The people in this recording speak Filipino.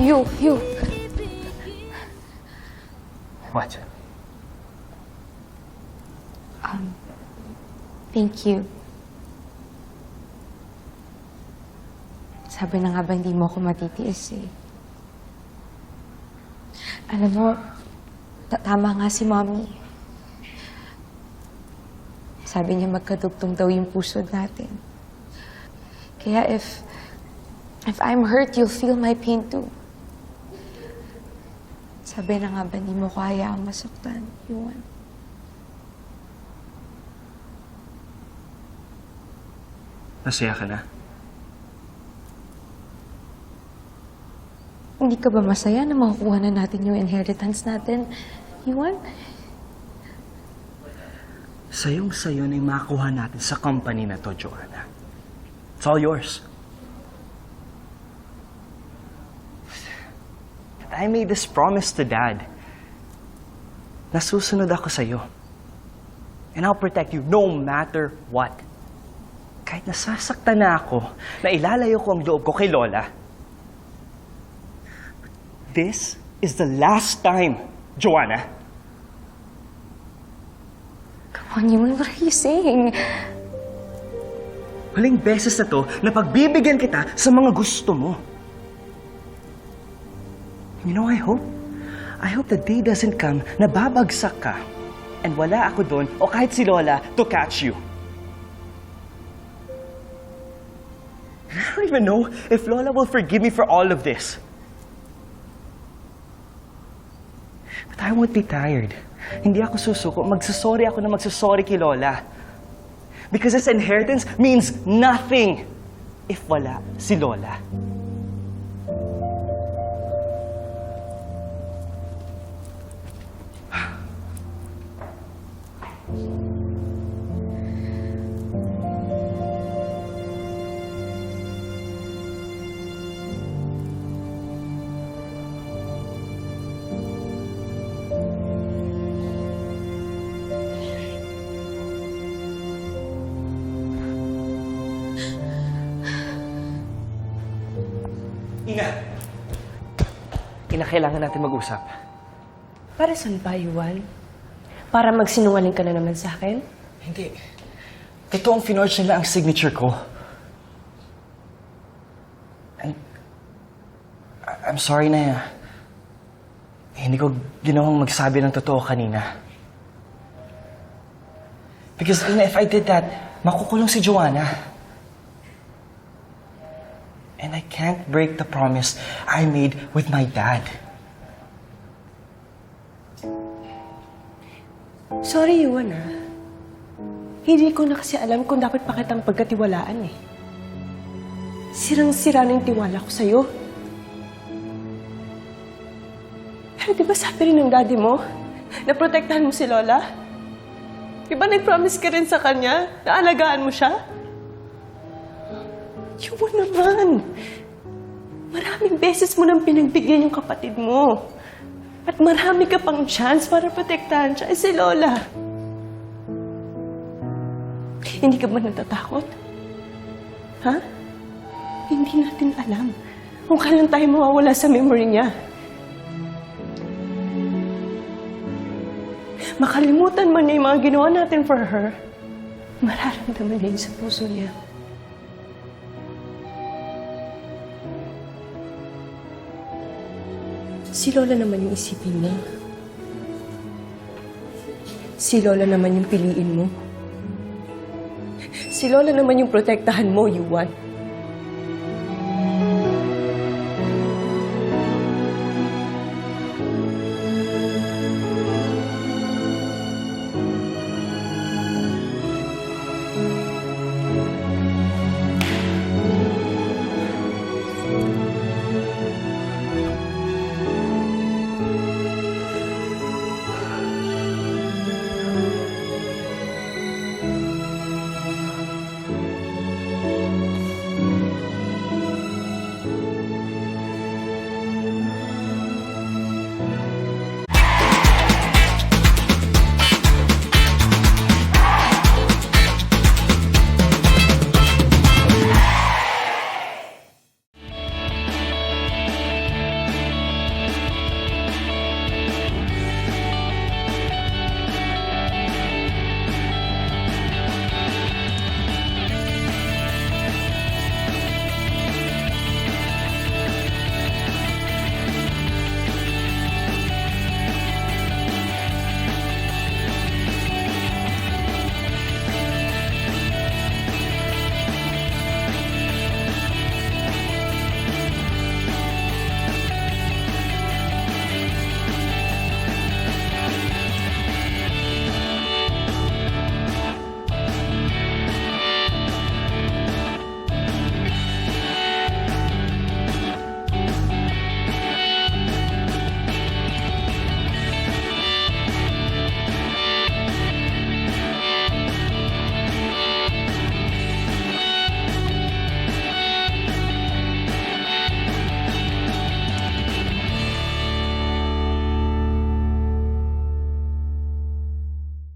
You, you. What? Thank you. Sabi na nga ba hindi mo ako matitiis eh. Alam mo, ta- tama nga si Mommy. Sabi niya magkadugtong daw yung puso natin. Kaya if, if I'm hurt, you'll feel my pain too. Sabi na nga ba hindi mo ko hayaang masaktan, Yuan? Masaya ka na? Hindi ka ba masaya na makukuha na natin yung inheritance natin, Yuan? Sayong-sayo na yung makuha natin sa company na to, Joanna. It's all yours. I made this promise to Dad. Nasusunod ako sa'yo. And I'll protect you no matter what. Kahit nasasaktan na ako, na ilalayo ko ang loob ko kay Lola. This is the last time, Joanna. Come on, Yuan, what are you saying? Huling beses na to na pagbibigyan kita sa mga gusto mo. You know, I hope, I hope the day doesn't come na babagsak ka and wala ako doon o kahit si Lola to catch you. I don't even know if Lola will forgive me for all of this. But I won't be tired. Hindi ako susuko. Magsasorry ako na magsasorry kay Lola. Because this inheritance means nothing if wala si Lola. Ina! Ina, kailangan natin mag-usap. Para saan ba, Yuan? Para magsinungaling ka na naman sa akin? Hindi. Totoong finorge nila ang signature ko. And, I'm sorry na hindi ko ginawang magsabi ng totoo kanina. Because Ina, if I did that, makukulong si Joanna. And I can't break the promise I made with my dad. Sorry, Yuan, ah. Hindi ko na kasi alam kung dapat pa kitang pagkatiwalaan, eh. Sirang-sira na yung tiwala ko sa'yo. Pero di ba sabi rin ng daddy mo, na protektahan mo si Lola? Di ba nag-promise ka rin sa kanya na alagaan mo siya? Yuan naman. Maraming beses mo nang pinagbigyan yung kapatid mo. At marami ka pang chance para protektahan siya. Eh, si Lola. Hindi ka ba natatakot? Ha? Hindi natin alam kung kailan tayo mawawala sa memory niya. Makalimutan man niya yung mga ginawa natin for her, mararamdaman niya sa puso niya. Si Lola naman yung isipin mo. Si Lola naman yung piliin mo. Si Lola naman yung protektahan mo, Yuan.